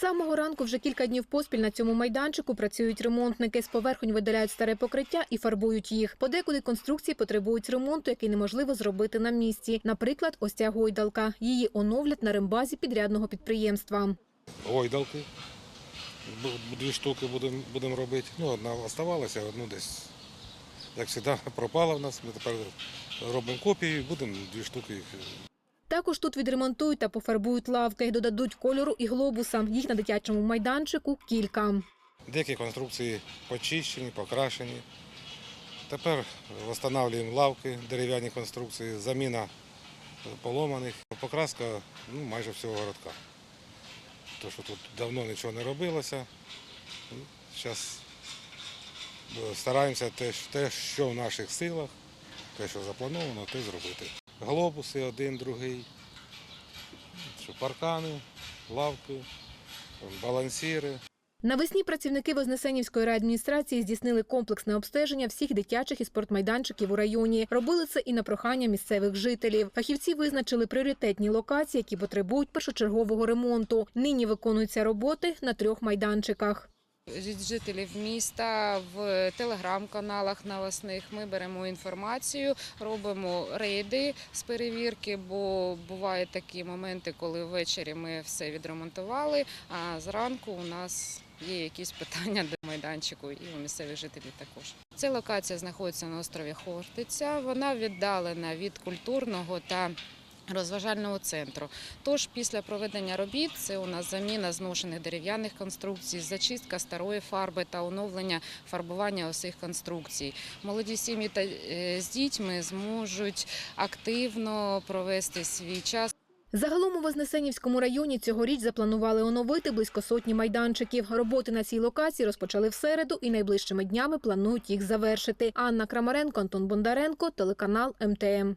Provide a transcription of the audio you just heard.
самого ранку вже кілька днів поспіль на цьому майданчику працюють ремонтники. З поверхонь видаляють старе покриття і фарбують їх. Подекуди конструкції потребують ремонту, який неможливо зробити на місці. Наприклад, ось ця гойдалка. Її оновлять на рембазі підрядного підприємства. гойдалки. Дві штуки будемо будем робити. Ну, одна оставалася, одну десь, як завжди, пропала в нас. Ми тепер робимо копії, будемо дві штуки їх. Також тут відремонтують та пофарбують лавки, додадуть кольору і глобуса. Їх на дитячому майданчику кілька. Деякі конструкції почищені, покрашені. Тепер встановлюємо лавки, дерев'яні конструкції, заміна поломаних, покраска ну, майже всього городка. То, що тут давно нічого не робилося. Зараз стараємося те, те, що в наших силах, те, що заплановано, те зробити. Глобуси один, другий, паркани, лавки, балансіри. Навесні працівники Вознесенівської райадміністрації здійснили комплексне обстеження всіх дитячих і спортмайданчиків у районі. Робили це і на прохання місцевих жителів. Фахівці визначили пріоритетні локації, які потребують першочергового ремонту. Нині виконуються роботи на трьох майданчиках. Від жителів міста в телеграм-каналах новосних. Ми беремо інформацію, робимо рейди з перевірки, бо бувають такі моменти, коли ввечері ми все відремонтували, а зранку у нас є якісь питання до майданчику і у місцевих жителів також. Ця локація знаходиться на острові Хортиця. Вона віддалена від культурного та розважального центру. Тож після проведення робіт це у нас заміна зношених дерев'яних конструкцій, зачистка старої фарби та оновлення фарбування усіх конструкцій. Молоді сім'ї та е, з дітьми зможуть активно провести свій час. Загалом у Вознесенівському районі цьогоріч запланували оновити близько сотні майданчиків. Роботи на цій локації розпочали в середу і найближчими днями планують їх завершити. Анна Крамаренко, Антон Бондаренко, телеканал МТМ.